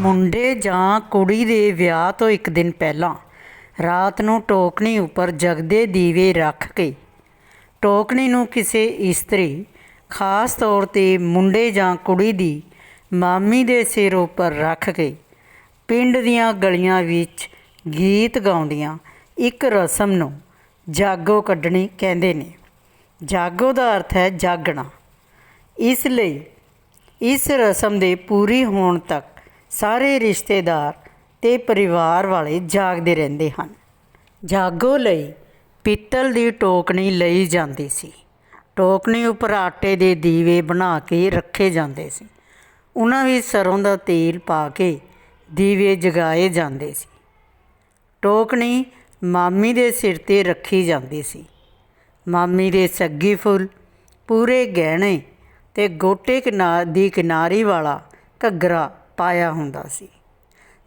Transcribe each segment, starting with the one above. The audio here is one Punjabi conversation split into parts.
ਮੁੰਡੇ ਜਾਂ ਕੁੜੀ ਦੇ ਵਿਆਹ ਤੋਂ ਇੱਕ ਦਿਨ ਪਹਿਲਾਂ ਰਾਤ ਨੂੰ ਟੋਕਣੀ ਉੱਪਰ ਜਗਦੇ ਦੀਵੇ ਰੱਖ ਕੇ ਟੋਕਣੀ ਨੂੰ ਕਿਸੇ ਇਸਤਰੀ, ਖਾਸ ਤੌਰ ਤੇ ਮੁੰਡੇ ਜਾਂ ਕੁੜੀ ਦੀ ਮਾਮੀ ਦੇ ਸਿਰ ਉੱਪਰ ਰੱਖ ਕੇ ਪਿੰਡ ਦੀਆਂ ਗਲੀਆਂ ਵਿੱਚ ਗੀਤ ਗਾਉਂਦੀਆਂ ਇੱਕ ਰਸਮ ਨੂੰ ਜਾਗੋ ਕੱਢਣੀ ਕਹਿੰਦੇ ਨੇ। ਜਾਗੋ ਦਾ ਅਰਥ ਹੈ ਜਾਗਣਾ। ਇਸ ਲਈ ਇਸ ਰਸਮ ਦੇ ਪੂਰੀ ਹੋਣ ਤੱਕ ਸਾਰੇ ਰਿਸ਼ਤੇਦਾਰ ਤੇ ਪਰਿਵਾਰ ਵਾਲੇ ਜਾਗਦੇ ਰਹਿੰਦੇ ਹਨ। ਜਾਗੋ ਲਈ ਪਿੱਤਲ ਦੀ ਟੋਕਣੀ ਲਈ ਜਾਂਦੀ ਸੀ। ਟੋਕਣੀ ਉੱਪਰ ਆਟੇ ਦੇ ਦੀਵੇ ਬਣਾ ਕੇ ਰੱਖੇ ਜਾਂਦੇ ਸੀ। ਉਹਨਾਂ ਵਿੱਚ ਸਰੋਂ ਦਾ ਤੇਲ ਪਾ ਕੇ ਦੀਵੇ ਜਗਾਏ ਜਾਂਦੇ ਸੀ। ਟੋਕਣੀ ਮਾਮੀ ਦੇ ਸਿਰ ਤੇ ਰੱਖੀ ਜਾਂਦੀ ਸੀ। ਮਾਮੀ ਦੇ ਸੱਗੀ ਫੁੱਲ, ਪੂਰੇ ਗਹਿਣੇ ਤੇ ਗੋਟੇ ਕਿਨਾਰ ਦੀ ਕਿਨਾਰੀ ਵਾਲਾ ਘੱਗਰਾ ਪਾਇਆ ਹੁੰਦਾ ਸੀ।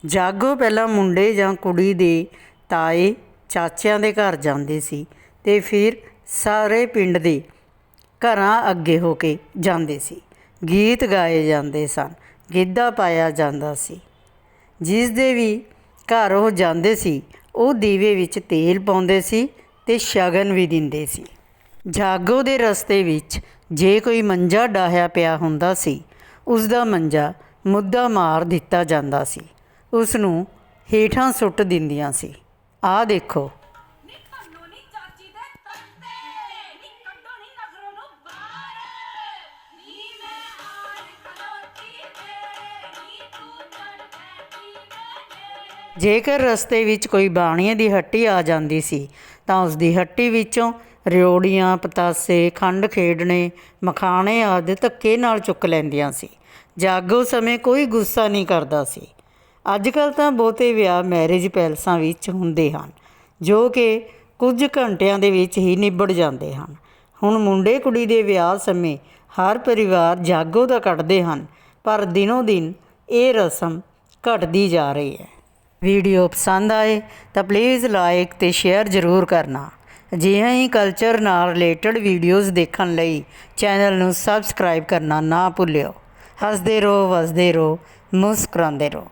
ਜਾਗੋ ਪਹਿਲਾਂ ਮੁੰਡੇ ਜਾਂ ਕੁੜੀ ਦੇ ਤਾਏ, ਚਾਚਿਆਂ ਦੇ ਘਰ ਜਾਂਦੇ ਸੀ ਤੇ ਫਿਰ ਸਾਰੇ ਪਿੰਡ ਦੇ ਘਰਾਂ ਅੱਗੇ ਹੋ ਕੇ ਜਾਂਦੇ ਸੀ। ਗੀਤ ਗਾਏ ਜਾਂਦੇ ਸਨ, ਗਿੱਧਾ ਪਾਇਆ ਜਾਂਦਾ ਸੀ। ਜਿਸ ਦੇ ਵੀ ਘਰ ਉਹ ਜਾਂਦੇ ਸੀ, ਉਹ ਦੀਵੇ ਵਿੱਚ ਤੇਲ ਪਾਉਂਦੇ ਸੀ ਤੇ ਸ਼ਗਨ ਵੀ ਦਿੰਦੇ ਸੀ। ਜਾਗੋ ਦੇ ਰਸਤੇ ਵਿੱਚ ਜੇ ਕੋਈ ਮੰਜਾ ਡਾਹਿਆ ਪਿਆ ਹੁੰਦਾ ਸੀ ਉਸ ਦਾ ਮੰਜਾ ਮੁੱਦਾ ਮਾਰ ਦਿੱਤਾ ਜਾਂਦਾ ਸੀ। ਉਸ ਨੂੰ ਹੇਠਾਂ ਸੁੱਟ ਦਿੰਦੀਆਂ ਸੀ। ਆਹ ਦੇਖੋ। ਜੇਕਰ ਰਸਤੇ ਵਿੱਚ ਕੋਈ ਬਾਣੀਏ ਦੀ ਹੱਟੀ ਆ ਜਾਂਦੀ ਸੀ ਤਾਂ ਉਸ ਦੀ ਹੱਟੀ ਵਿੱਚੋਂ ਰਿਓੜੀਆਂ, ਪਤਾਸੇ, ਖੰਡ ਖੇਡਣੇ, ਮਖਾਣੇ ਆਦਿ ਧੱਕੇ ਨਾਲ ਚੁੱਕ ਲੈਂਦੀਆਂ ਸੀ। ਜਾਗੋ ਸਮੇਂ ਕੋਈ ਗੁੱਸਾ ਨਹੀਂ ਕਰਦਾ ਸੀ। ਅੱਜ ਕੱਲ ਤਾਂ ਬਹੁਤੇ ਵਿਆਹ ਮੈਰਿਜ ਪੈਲਸਾਂ ਵਿੱਚ ਹੁੰਦੇ ਹਨ, ਜੋ ਕਿ ਕੁਝ ਘੰਟਿਆਂ ਦੇ ਵਿੱਚ ਹੀ ਨਿਬੜ ਜਾਂਦੇ ਹਨ। ਹੁਣ ਮੁੰਡੇ ਕੁੜੀ ਦੇ ਵਿਆਹ ਸਮੇਂ ਹਰ ਪਰਿਵਾਰ ਜਾਗੋ ਤਾਂ ਕੱਢਦੇ ਹਨ, ਪਰ ਦਿਨੋ ਦਿਨ ਇਹ ਰਸਮ ਘਟਦੀ ਜਾ ਰਹੀ ਹੈ। ਵੀਡੀਓ ਪਸੰਦ ਆਏ ਤਾਂ ਪਲੀਜ਼ ਲਾਈਕ ਤੇ ਸ਼ੇਅਰ ਜ਼ਰੂਰ ਕਰਨਾ। ਅਜਿਹੇ ਹੀ ਕਲਚਰ ਨਾਲ ਰਿਲੇਟਡ ਵੀਡੀਓਜ਼ ਦੇਖਣ ਲਈ ਚੈਨਲ ਨੂੰ ਸਬਸਕ੍ਰਾਈਬ ਕਰਨਾ ਨਾ ਭੁੱਲਿਓ। ਹੱਸਦੇ ਰਹੋ, ਵਸਦੇ ਰਹੋ, ਮੁਸਕਰਾਉਂਦੇ ਰਹੋ।